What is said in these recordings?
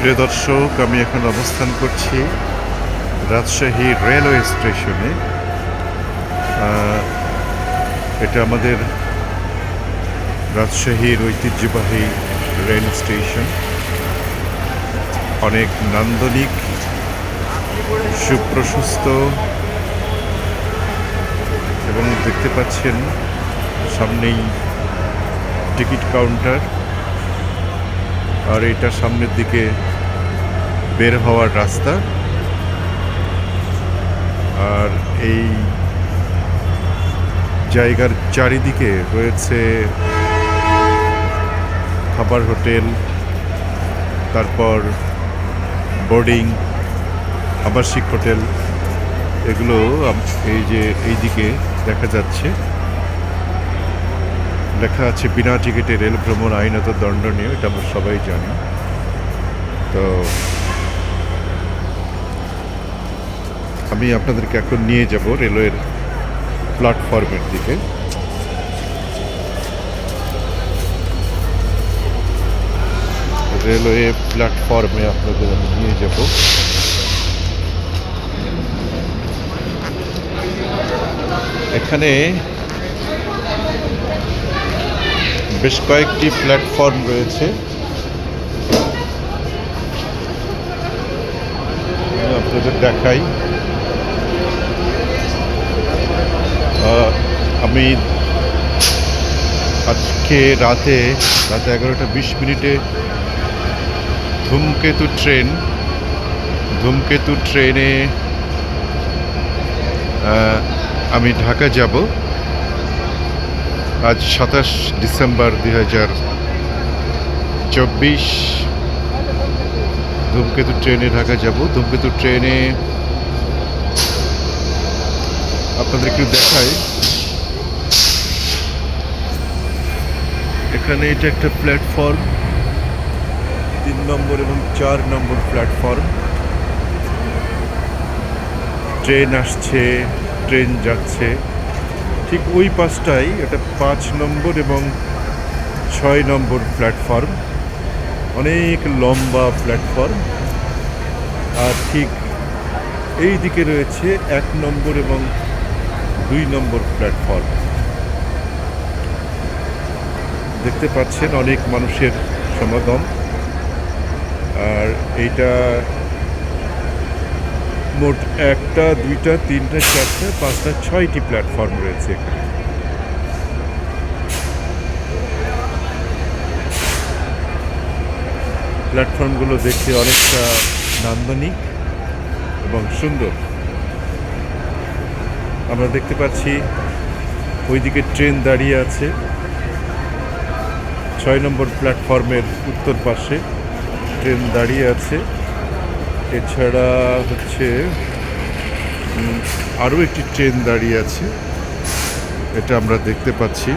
প্রিয় দর্শক, আমি এখন অবস্থান করছি রাজশাহী রেলওয়ে স্টেশনে। এটা আমাদের রাজশাহীর ঐতিহ্যবাহী রেল স্টেশন। অনেক নান্দনিক, সুপ্রশস্ত এবং দেখতে পাচ্ছেন সামনেই টিকিট কাউন্টার। আর এটা সামনের দিকে বের হওয়ার রাস্তা। আর এই জায়গার চারিদিকে রয়েছে খাবার হোটেল, তারপর বোর্ডিং, আবাসিক হোটেল। এগুলো এই যে এই দিকে দেখা যাচ্ছে। লেখা আছে, বিনা টিকিটে রেল ভ্রমণ আইনত দণ্ডনীয়, এটা আমরা সবাই জানি। তো আমি আপনাদেরকে এখন নিয়ে যাব রেলওয়ের প্ল্যাটফর্মের দিকে। রেলওয়ে প্ল্যাটফর্মে আপনাদের আমি নিয়ে যাব। এখানে বেশ কয়েকটি প্ল্যাটফর্ম রয়েছে। আপনাদের দেখাই। আমি আজকে রাতে রাতে এগারোটা বিশ মিনিটে ধূমকেতু ট্রেন, ধূমকেতু ট্রেনে আমি ঢাকা যাব। আজ সাতাশ ডিসেম্বর দুই হাজার চব্বিশ। ধূমকেতু ট্রেনে ঢাকা যাব। ধূমকেতু ট্রেনে আপনাদের একটু দেখাই। এখানে এটা একটা প্ল্যাটফর্ম তিন নম্বর এবং চার নম্বর প্ল্যাটফর্ম ট্রেন আসছে ট্রেন যাচ্ছে। ঠিক ওই পাশটাই এটা পাঁচ নম্বর এবং ছয় নম্বর প্ল্যাটফর্ম অনেক লম্বা প্ল্যাটফর্ম আর ঠিক এই দিকে রয়েছে এক নম্বর এবং দুই নম্বর প্ল্যাটফর্ম দেখতে পাচ্ছেন অনেক মানুষের সমাগম। আর এইটা মোট একটা, দুইটা, তিনটা, চারটা, পাঁচটা, ছয়টি প্ল্যাটফর্ম রয়েছে এখানে। প্ল্যাটফর্মগুলো দেখতে অনেকটা নান্দনিক এবং সুন্দর। আমরা দেখতে পাচ্ছি ওইদিকে ট্রেন দাঁড়িয়ে আছে। ছয় নম্বর প্ল্যাটফর্মের উত্তর পাশে ট্রেন দাঁড়িয়ে আছে। এছাড়া হচ্ছে আরও একটি ট্রেন দাঁড়িয়ে আছে। এটা আমরা দেখতে পাচ্ছি।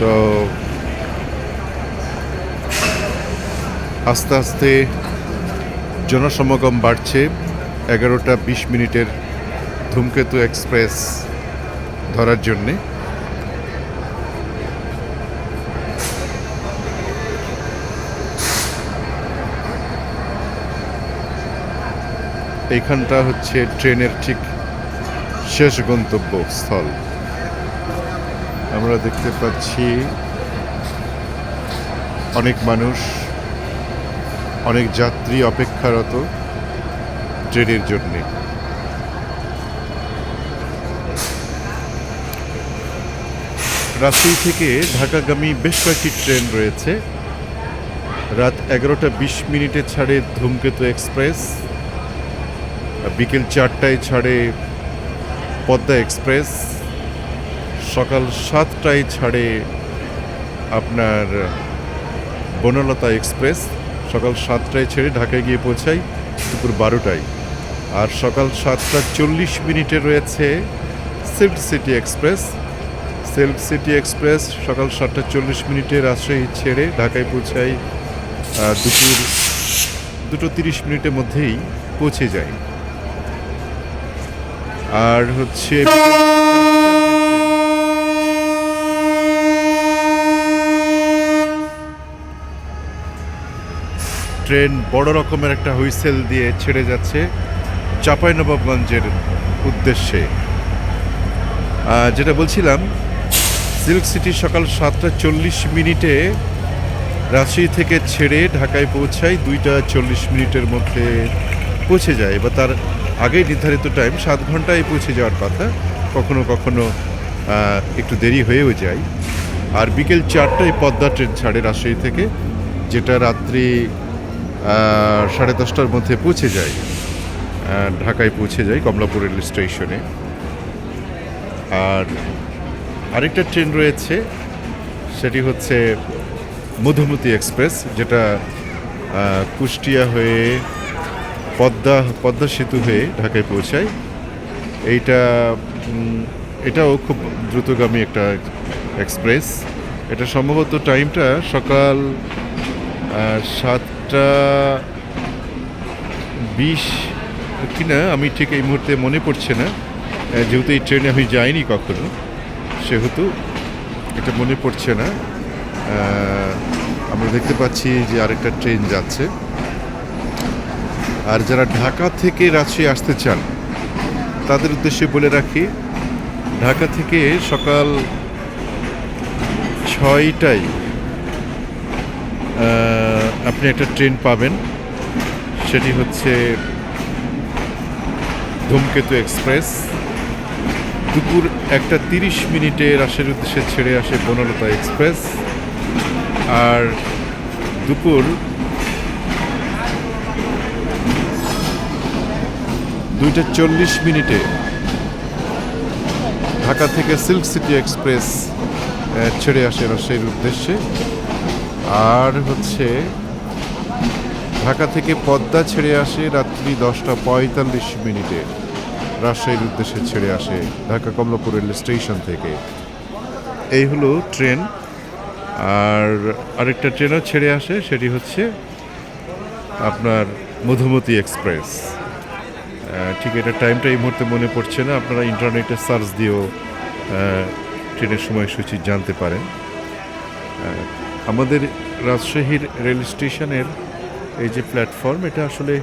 তো আস্তে আস্তে জনসমাগম বাড়ছে। এগারোটা বিশ মিনিটের ধূমকেতু এক্সপ্রেস। ধরার জন্যে। এইখানটা হচ্ছে ট্রেনের ঠিক শেষ গন্তব্য স্থল আমরা দেখতে পাচ্ছি অনেক মানুষ, অনেক যাত্রী অপেক্ষারত ট্রেনের জন্যে। রাজশাহী থেকে ঢাকাগামী বেশ কয়েকটি ট্রেন রয়েছে। রাত এগারোটা বিশ মিনিটে ছাড়ে ধূমকেতু এক্সপ্রেস, বিকেল চারটায় ছাড়ে পদ্মা এক্সপ্রেস, সকাল সাতটায় ছাড়ে আপনার বনলতা এক্সপ্রেস, সকাল সাতটায় ছেড়ে ঢাকায় গিয়ে পৌঁছাই দুপুর বারোটায়। আর সকাল সাতটা চল্লিশ মিনিটে রয়েছে silk city express silk city express সকাল সাতটা চল্লিশ মিনিটে রাজশাহী ছেড়ে ঢাকায় পৌঁছাই দুপুর দুটো তিরিশ মিনিটের মধ্যেই পৌঁছে যায়। আর হচ্ছে ট্রেন বড় রকমের একটা হুইসেল দিয়ে ছেড়ে যাচ্ছে চাপাইনবাবগঞ্জের উদ্দেশ্যে। যেটা বলছিলাম সিল্ক সিটি সকাল সাতটা চল্লিশ মিনিটে রাজশাহী থেকে ছেড়ে ঢাকায় পৌঁছায় দুইটা চল্লিশ মিনিটের মধ্যে পৌঁছে যায়। বা তার আগেই নির্ধারিত টাইম, সাত ঘন্টায় পৌঁছে যাওয়ার কথা। কখনো কখনো একটু দেরি হয়েও যায়। আর বিকেল চারটায় পদ্মা ট্রেন ছাড়ে রাজশাহী থেকে, যেটা রাত্রি সাড়ে দশটার মধ্যে পৌঁছে যায়। ঢাকায় পৌঁছে যায় কমলাপুর রেল স্টেশনে। আর আরেকটা ট্রেন রয়েছে, সেটি হচ্ছে মধুমতি এক্সপ্রেস, যেটা কুষ্টিয়া হয়ে পদ্মা পদ্মা সেতু হয়ে ঢাকায় পৌঁছায়। এইটা এটাও খুব দ্রুতগামী একটা এক্সপ্রেস। এটা সম্ভবত টাইমটা সকাল সাতটা বিশ, কিনা আমি ঠিক এই মুহূর্তে মনে পড়ছে না যেহেতু এই ট্রেনে আমি যাইনি কখনো। সেহেতু এটা মনে পড়ছে না। আমরা দেখতে পাচ্ছি যে আরেকটা ট্রেন যাচ্ছে। আর যারা ঢাকা থেকে রাজশাহী আসতে চান, তাদের উদ্দেশ্যে বলে রাখি, ঢাকা থেকে সকাল ছয়টায় আপনি একটা ট্রেন পাবেন। সেটি হচ্ছে ধূমকেতু এক্সপ্রেস। দুপুর একটা তিরিশ মিনিটে রাশের উদ্দেশ্যে ছেড়ে আসে বনলতা এক্সপ্রেস। আর দুপুর দুইটা চল্লিশ মিনিটে ঢাকা থেকে সিল্ক সিটি এক্সপ্রেস ছেড়ে আসে রাজশাহীর উদ্দেশ্যে। আর হচ্ছে ঢাকা থেকে পদ্মা ছেড়ে আসে রাত্রি দশটা পঁয়তাল্লিশ মিনিটে। রাজশাহীর উদ্দেশ্যে ছেড়ে আসে ঢাকা কমলাপুর রেল স্টেশন থেকে। এই হলো ট্রেন। আর আরেকটা ট্রেনও ছেড়ে আসে, সেটি হচ্ছে আপনার মধুমতি এক্সপ্রেস। ঠিক এটা টাইমটা এই মুহূর্তে মনে পড়ছে না। আপনারা ইন্টারনেটে সার্চ দিয়েও ট্রেনের সময়সূচি জানতে পারেন। আমাদের রাজশাহীর রেল স্টেশনের এই যে প্ল্যাটফর্ম এটা আসলে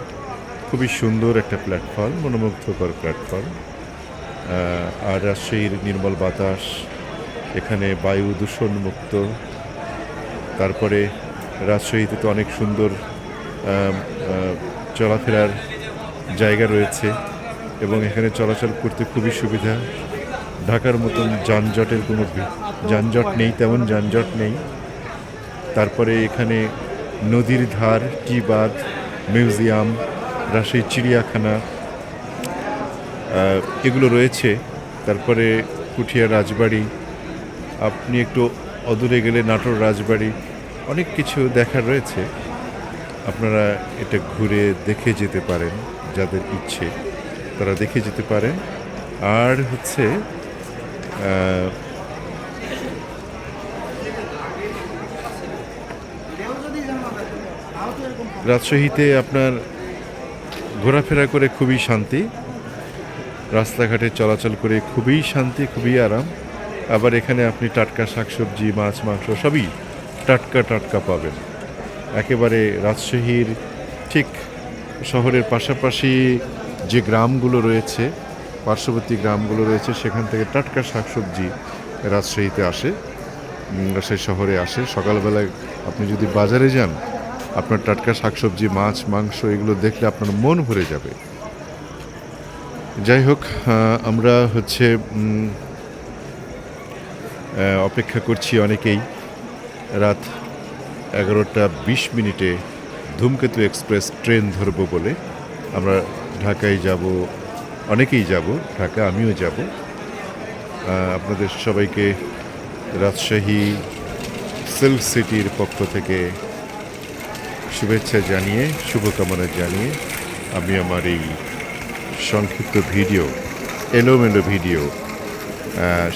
খুবই সুন্দর একটা প্ল্যাটফর্ম, মনোমুগ্ধকর প্ল্যাটফর্ম। আর রাজশাহীর নির্মল বাতাস, এখানে বায়ু দূষণ মুক্ত তারপরে রাজশাহীতে তো অনেক সুন্দর চলাফেরার জায়গা রয়েছে এবং এখানে চলাচল করতে খুবই সুবিধা। ঢাকার মতন যানজটের কোনো যানজট নেই, তেমন যানজট নেই। তারপরে এখানে নদীর ধার, টি বাঁধ, মিউজিয়াম রাজশাহী, চিড়িয়াখানা এগুলো রয়েছে। তারপরে পুঠিয়া রাজবাড়ি, আপনি একটু অদূরে গেলে নাটোর রাজবাড়ি, অনেক কিছু দেখার রয়েছে। আপনারা এটা ঘুরে দেখে যেতে পারেন, যাদের ইচ্ছে, তারা দেখে যেতে পারেন। আর হচ্ছে রাজশাহীতে আপনার ঘোরাফেরা করে খুবই শান্তি। রাস্তাঘাটে চলাচল করে খুবই শান্তি, খুবই আরাম। আবার এখানে আপনি টাটকা শাকসবজি, মাছ, মাংস সবই টাটকা টাটকা পাবেন। একেবারে রাজশাহীর ঠিক শহরের পাশাপাশি যে গ্রামগুলো রয়েছে, পার্শ্ববর্তী গ্রামগুলো রয়েছে, সেখান থেকে টাটকা শাকসবজি রাজশাহীতে আসে রাজশাহী শহরে আসে। সকালবেলায় আপনি যদি বাজারে যান আপনার টাটকা শাকসবজি, মাছ, মাংস, এগুলো দেখলে আপনার মন ভরে যাবে। যাই হোক আমরা হচ্ছে অপেক্ষা করছি অনেকেই। রাত এগারোটা বিশ মিনিটে ধূমকেতু এক্সপ্রেস ট্রেন ধরবো বলে। আমরা ঢাকায় যাব, অনেকেই যাব, ঢাকা আমিও যাব। আপনাদের সবাইকে রাজশাহী সিল্ক সিটির পক্ষ থেকে শুভেচ্ছা জানিয়ে, শুভকামনা জানিয়ে আমি আমার এই সংক্ষিপ্ত ভিডিও, এলোমেলো ভিডিও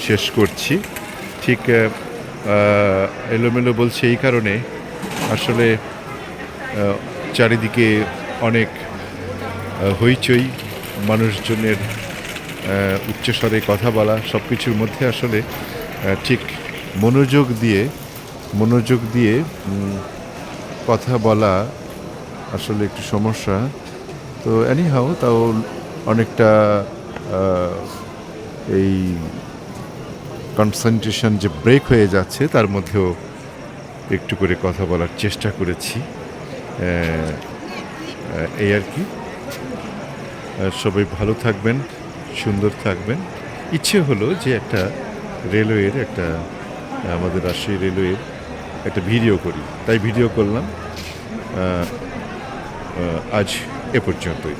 শেষ করছি। ঠিক এলোমেলো বলছি এই কারণে আসলে চারিদিকে অনেক হইচই, মানুষজনের উচ্চস্বরে কথা বলা সব কিছুর মধ্যে আসলে ঠিক মনোযোগ দিয়ে মনোযোগ দিয়ে কথা বলা আসলে একটু সমস্যা। তো এনিহাও তাও অনেকটা এই কনসেন্ট্রেশন যে ব্রেক হয়ে যাচ্ছে তার মধ্যেও একটু করে কথা বলার চেষ্টা করেছি। এই আর কি। সবাই ভালো থাকবেন, সুন্দর থাকবেন। ইচ্ছে হলো যে একটা রেলওয়ের একটা, আমাদের রাজশাহী রেলওয়ের একটা ভিডিও করি। তাই ভিডিও করলাম। আজ এ পর্যন্তই।